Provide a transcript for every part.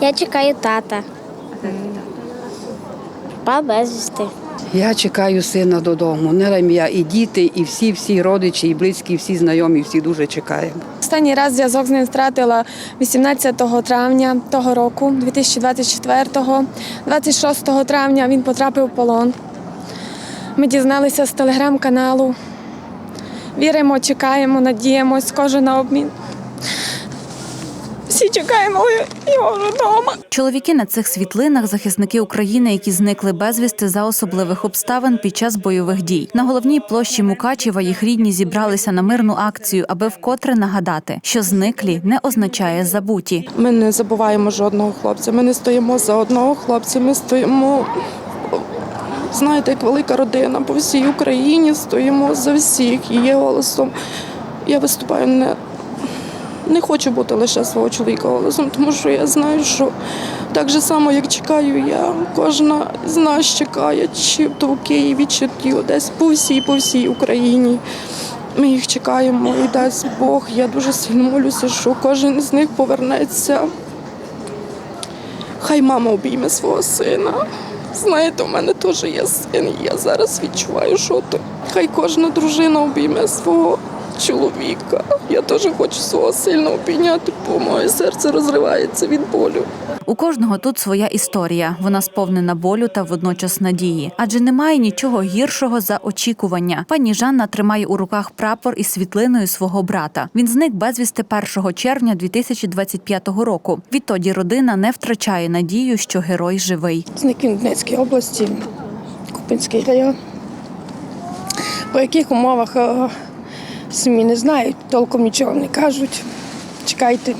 Я чекаю тата. Па безвісти. Я чекаю сина додому. Не я і діти, і всі, всі родичі, і близькі, всі знайомі, всі дуже чекаємо. Останній раз зв'язок з ним втратила 18 травня того року, 2024-го. 26 травня він потрапив в полон. Ми дізналися з телеграм-каналу. Віримо, чекаємо, надіємось, кожен на обмін. Чекаємо його вдома. Чоловіки на цих світлинах захисники України, які зникли безвісти за особливих обставин під час бойових дій. На головній площі Мукачева їх рідні зібралися на мирну акцію, аби вкотре нагадати, що зниклі не означає забуті. Ми не забуваємо жодного хлопця. Ми не стоїмо за одного хлопця. Ми стоїмо, знаєте, як велика родина по всій Україні. Стоїмо за всіх і є голосом. Я виступаю не, не хочу бути лише свого чоловіка голосом, тому що я знаю, що так же само, як чекаю я, кожна з нас чекає, чи то в Києві, чи ті десь по всій, по всій Україні. Ми їх чекаємо і дасть Бог. Я дуже сильно молюся, що кожен з них повернеться. Хай мама обійме свого сина. Знаєте, у мене теж є син, і я зараз відчуваю, що то. Хай кожна дружина обійме свого чоловіка. Я теж хочу свого сильно обійняти, бо моє серце розривається від болю. У кожного тут своя історія. Вона сповнена болю та водночас надії. Адже немає нічого гіршого за очікування. Пані Жанна тримає у руках прапор із світлиною свого брата. Він зник безвісти 1 червня 2025 року. Відтоді родина не втрачає надію, що герой живий. Зник він в Донецькій області, Купинський район. По яких умовах е, самі не знають, толком нічого не кажуть. Чекайте.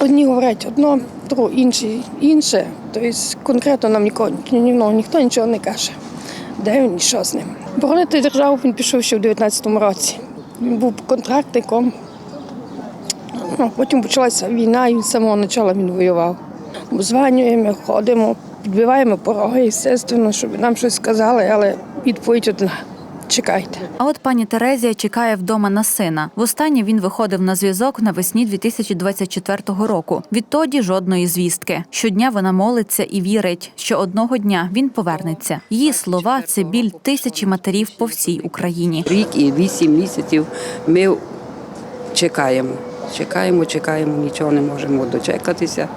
Одні говорять одно, інші інше. Тобто конкретно нам нікого, ні- ну, ніхто нічого не каже. Де він і що з ним. Боронити державу він пішов ще в 19-му році. Він був контрактником. Ну, Потім почалася війна, і від самого початку він воював. Обзванюємо, ходимо, підбиваємо пороги, естественно, щоб нам щось сказали, але відповідь одна. Чекайте. А от пані Терезія чекає вдома на сина. Востаннє він виходив на зв'язок навесні 2024 року. Відтоді жодної звістки. Щодня вона молиться і вірить, що одного дня він повернеться. Її слова це біль тисячі матерів по всій Україні. Рік і вісім місяців ми чекаємо. Чекаємо, чекаємо, нічого не можемо дочекатися.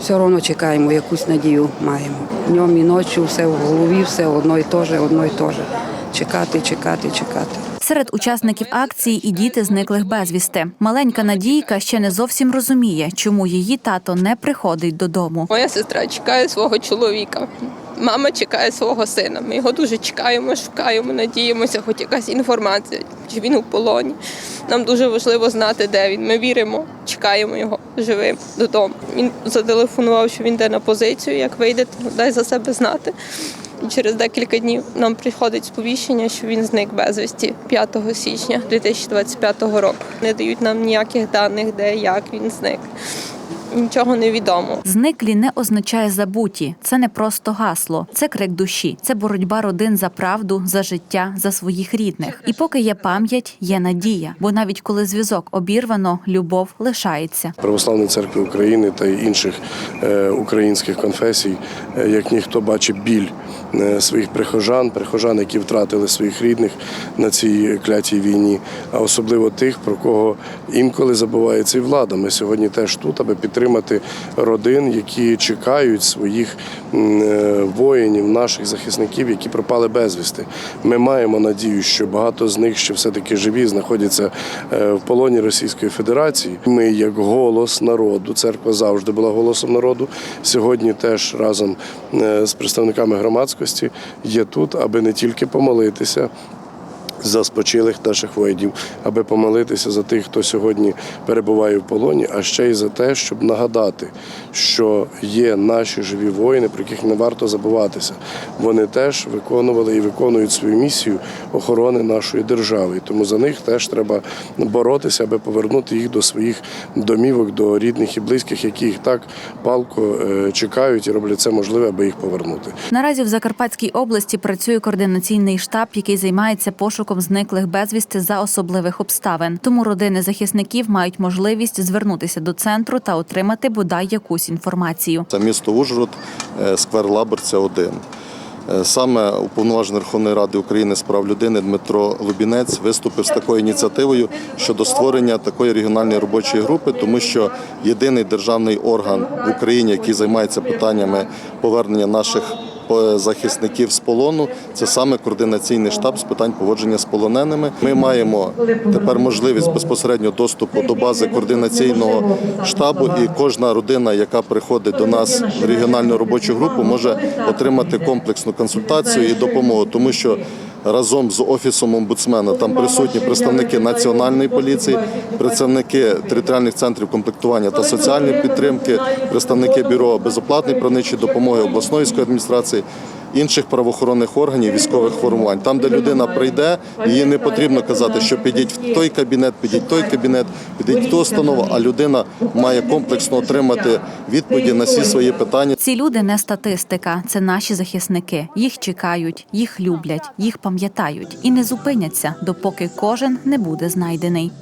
Все одно чекаємо, якусь надію маємо. Днем і ночі все в голові, все одно і те же, одно і те же. Чекати, чекати, чекати. Серед учасників акції і діти зниклих безвісти. Маленька Надійка ще не зовсім розуміє, чому її тато не приходить додому. Моя сестра чекає свого чоловіка. Мама чекає свого сина. Ми його дуже чекаємо, шукаємо, надіємося, хоч якась інформація, чи він у полоні. Нам дуже важливо знати, де він. Ми віримо, чекаємо його живим додому. Він зателефонував, що він йде на позицію. Як вийде, то дай за себе знати. І через декілька днів нам приходить сповіщення, що він зник безвісті 5 січня 2025 року. Не дають нам ніяких даних, де як він зник. Нічого не відомо. Зниклі не означає забуті. Це не просто гасло, це крик душі, це боротьба родин за правду, за життя, за своїх рідних. І поки є пам'ять, є надія. Бо навіть коли зв'язок обірвано, любов лишається. Православної церкви України та інших е, українських конфесій, е, як ніхто бачить біль своїх прихожан, прихожан, які втратили своїх рідних на цій клятій війні, а особливо тих, про кого інколи забувається і влада. Ми сьогодні теж тут, аби підтримати родин, які чекають своїх е, воїнів, наших захисників, які пропали безвісти. Ми маємо надію, що багато з них ще все-таки живі, знаходяться е, в полоні Російської Федерації. Ми, як голос народу, церква завжди була голосом народу. Сьогодні теж разом е, з представниками громадськості є тут, аби не тільки помолитися. За спочилих наших воїнів, аби помолитися за тих, хто сьогодні перебуває в полоні, а ще й за те, щоб нагадати, що є наші живі воїни, про яких не варто забуватися. Вони теж виконували і виконують свою місію охорони нашої держави. І тому за них теж треба боротися, аби повернути їх до своїх домівок, до рідних і близьких, які їх так палко е, чекають і роблять це можливе, аби їх повернути. Наразі в Закарпатській області працює координаційний штаб, який займається пошуком пошуком зниклих безвісти за особливих обставин. Тому родини захисників мають можливість звернутися до центру та отримати бодай якусь інформацію. Це місто Ужгород, е, сквер Лаберця 1. Е, Саме уповноважений Верховної Ради України з прав людини Дмитро Лубінець виступив з такою ініціативою щодо створення такої регіональної робочої групи, тому що єдиний державний орган в Україні, який займається питаннями повернення наших захисників з полону, це саме координаційний штаб з питань поводження з полоненими. Ми маємо тепер можливість безпосередньо доступу до бази координаційного штабу, і кожна родина, яка приходить до нас в регіональну робочу групу, може отримати комплексну консультацію і допомогу, тому що разом з офісом омбудсмена там присутні представники національної поліції, представники територіальних центрів комплектування та соціальної підтримки, представники бюро безоплатної правничої допомоги обласної військової адміністрації. Інших правоохоронних органів військових формувань, там, де людина прийде, їй не потрібно казати, що підіть в той кабінет, підіть в той кабінет, підіть в ту установу, а людина має комплексно отримати відповіді на всі свої питання. Ці люди не статистика, це наші захисники. Їх чекають, їх люблять, їх пам'ятають і не зупиняться, допоки кожен не буде знайдений.